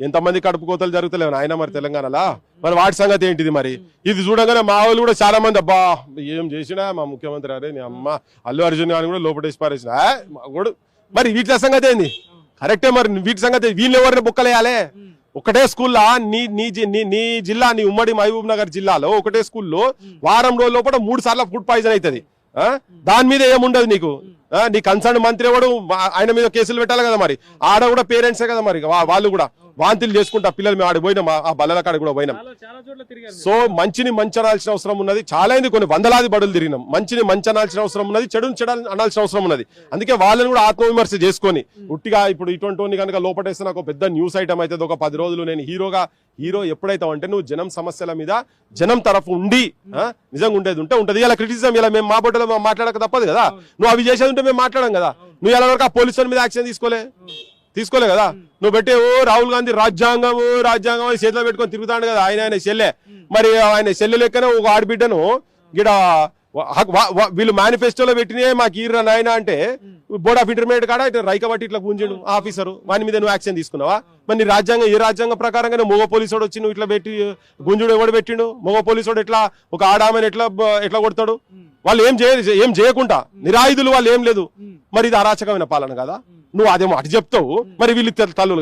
ఎంతమంది కడుపు కోతలు జరుగుతలేవు ఆయన మరి తెలంగాణలా? మరి వాటి సంగతి ఏంటిది మరి? ఇది చూడగానే మా వాళ్ళు కూడా చాలా మంది అబ్బా ఏం చేసినా మా ముఖ్యమంత్రి అరే నీ అమ్మ అల్లు అర్జున్ గారిని కూడా లోపటేసి పారేసిన కూడా మరి వీటి సంగతి ఏంది? కరెక్టే మరి వీటి సంగతి వీళ్ళు ఎవరిని బుక్కలేయాలి? ఒకటే స్కూల్లో నీ నీ జి- నీ నీ జిల్లా నీ ఉమ్మడి మహబూబ్ నగర్ జిల్లాలో ఒకటే స్కూల్లో వారం రోజుల లోపల మూడు సార్లు ఫుడ్ పాయిజన్ అవుతుంది ఆ? దాని మీద ఏముండదు నీకు? నీ కన్సర్న్ మంత్రి ఎవడు? ఆయన మీద కేసులు పెట్టాలి కదా మరి. ఆడ కూడా పేరెంట్సే కదా మరి వాళ్ళు కూడా. వాంతులు చేసుకుంటా పిల్లలు మేము ఆడికి పోయినాం ఆ- బల్లల కాడ కూడా పోయినాం. సో మంచిని మంచి అనాల్సిన అవసరం ఉన్నది. చాలా అయింది కొన్ని వందలాది బడులు తిరిగినాం. మంచిని మంచి అనాల్సిన అవసరం ఉన్నది చెడుని చెడు అనాల్సిన అవసరం ఉన్నది. అందుకే వాళ్ళని కూడా ఆత్మవిమర్శ చేసుకొని ఉట్టిగా ఇప్పుడు ఇటువంటి కనుక లోపటేస్తే నాకు ఒక పెద్ద న్యూస్ ఐటమ్ అవుతుంది ఒక పది రోజులు నేను హీరోగా హీరో ఎప్పుడైతే అంటే నువ్వు జనం సమస్యల మీద జనం తరఫు ఉండి నిజంగా ఉండేది ఉంటే ఉంటది. ఇలా క్రిటిసిజం ఇలా మేము మా బొట్టలో మాట్లాడక తప్పదు కదా. నువ్వు అవి చేసేది ఉంటే మేము మాట్లాడం కదా. నువ్వు ఎలా వరకు ఆ పోలీసుల మీద యాక్షన్ తీసుకోలే? తీసుకోలే కదా? నువ్వు పెట్టే ఓ రాహుల్ గాంధీ రాజ్యాంగము రాజ్యాంగం అని చేతిలో పెట్టుకొని తిరుగుతాడు కదా ఆయన ఆయన చెల్లె. మరి ఆయన చెల్లె లెక్కనే ఒక ఆడబిడ్డను గిడ వీళ్ళు మేనిఫెస్టోలో పెట్టినే మాకు ఈర్ర నాయన అంటే బోర్డ్ ఆఫ్ ఇంటర్మీడియట్ కాడ ఇట్లా రైక బట్టి ఇట్లా గుంజాడు ఆఫీసరు. వాని మీద నువ్వు యాక్షన్ తీసుకున్నావా? మరి నీ రాజ్యాంగం ఏ రాజ్యాంగం ప్రకారంగానే మగ పోలీసు వచ్చి నువ్వు ఇట్లా పెట్టి గుంజుడు ఎవడు పెట్టిండు? మగ పోలీసు ఎట్లా ఒక ఆడామని ఎట్లా ఎట్లా కొడతాడు? వాళ్ళు ఏం చేయ ఏం చేయకుండా నిరాయుధులు వాళ్ళు ఏం లేదు. మరి ఇది అరాచకమైన పాలన కదా? నువ్వు అదేమో అటు చెప్తావు మరి వీళ్ళు తె- తల్లులు